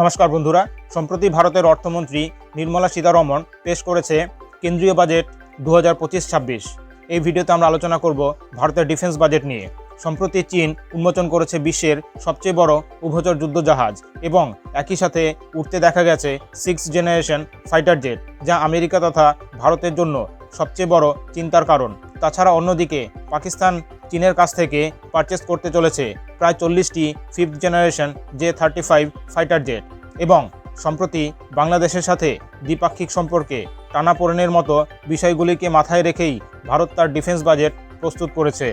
নমস্কার বন্ধুরা। সম্প্রতি ভারতের অর্থমন্ত্রী নির্মলা সীতারমন পেশ করেছে কেন্দ্রীয় বাজেট দু হাজার পঁচিশ ছাব্বিশ। এই ভিডিওতে আমরা আলোচনা করব ভারতের ডিফেন্স বাজেট নিয়ে। সম্প্রতি চীন উন্মোচন করেছে বিশ্বের সবচেয়ে বড় উভচর যুদ্ধ জাহাজ এবং একই সাথে উঠতে দেখা গেছে সিক্স জেনারেশন ফাইটার জেট, যা আমেরিকা তথা ভারতের জন্য সবচেয়ে বড় চিন্তার কারণ। তাছাড়া অন্যদিকে পাকিস্তান চীনের কাছ থেকে পারচেস করতে চলেছে প্রায় চল্লিশটি fifth generation J thirty five fighter jet এবং সম্প্রতি বাংলাদেশের সাথে দ্বিপাক্ষিক সম্পর্কে টানাপোড়েনের মতো বিষয়গুলিকে মাথায় রেখেই ভারত তার ডিফেন্স বাজেট প্রস্তুত করেছে।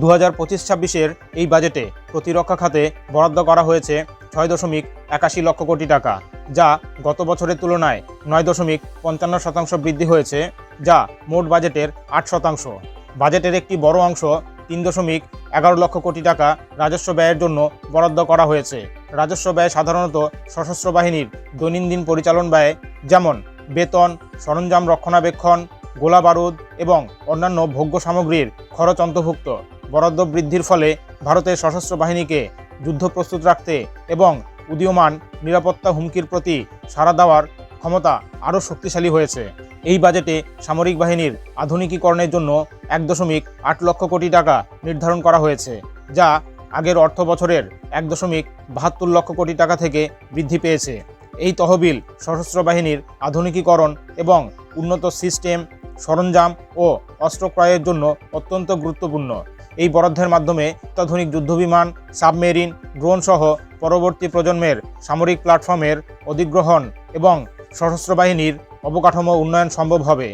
দু হাজার পঁচিশ ছাব্বিশের এই বাজেটে প্রতিরক্ষা খাতে বরাদ্দ করা হয়েছে ছয় দশমিক একাশি লক্ষ কোটি টাকা, যা গত বছরের তুলনায় নয় দশমিক পঞ্চান্ন শতাংশ বৃদ্ধি হয়েছে, যা মোট বাজেটের আট শতাংশ। বাজেটের একটি বড় অংশ তিন দশমিক এগারো লক্ষ কোটি টাকা রাজস্ব ব্যয়ের জন্য বরাদ্দ করা হয়েছে। রাজস্ব ব্যয় সাধারণত সশস্ত্র বাহিনীর দৈনন্দিন পরিচালন ব্যয়, যেমন বেতন, সরঞ্জাম রক্ষণাবেক্ষণ, গোলা বারুদ এবং অন্যান্য ভোগ্য সামগ্রীর খরচ অন্তর্ভুক্ত। বরাদ্দ বৃদ্ধির ফলে ভারতের সশস্ত্র বাহিনীকে যুদ্ধ প্রস্তুত রাখতে এবং উদীয়মান নিরাপত্তা হুমকির প্রতি সাড়া দেওয়ার ক্ষমতা আরও শক্তিশালী হয়েছে। এই বাজেটে সামরিক বাহিনীর আধুনিকীকরণের জন্য এক দশমিক আট লক্ষ কোটি টাকা নির্ধারণ করা হয়েছে, যা আগের অর্থ বছরের এক দশমিক বাহাত্তর লক্ষ কোটি টাকা থেকে বৃদ্ধি পেয়েছে। এই তহবিল সশস্ত্র বাহিনীর আধুনিকীকরণ এবং উন্নত সিস্টেম, সরঞ্জাম ও অস্ত্র ক্রয়ের জন্য অত্যন্ত গুরুত্বপূর্ণ। এই বরাদ্দের মাধ্যমে অত্যাধুনিক যুদ্ধবিমান, সাবমেরিন ড্রোন সহ পরবর্তী প্রজন্মের সামরিক প্ল্যাটফর্মের অধিগ্রহণ এবং সশস্ত্র বাহিনীর অবকাঠামো উন্নয়ন সম্ভব হবে।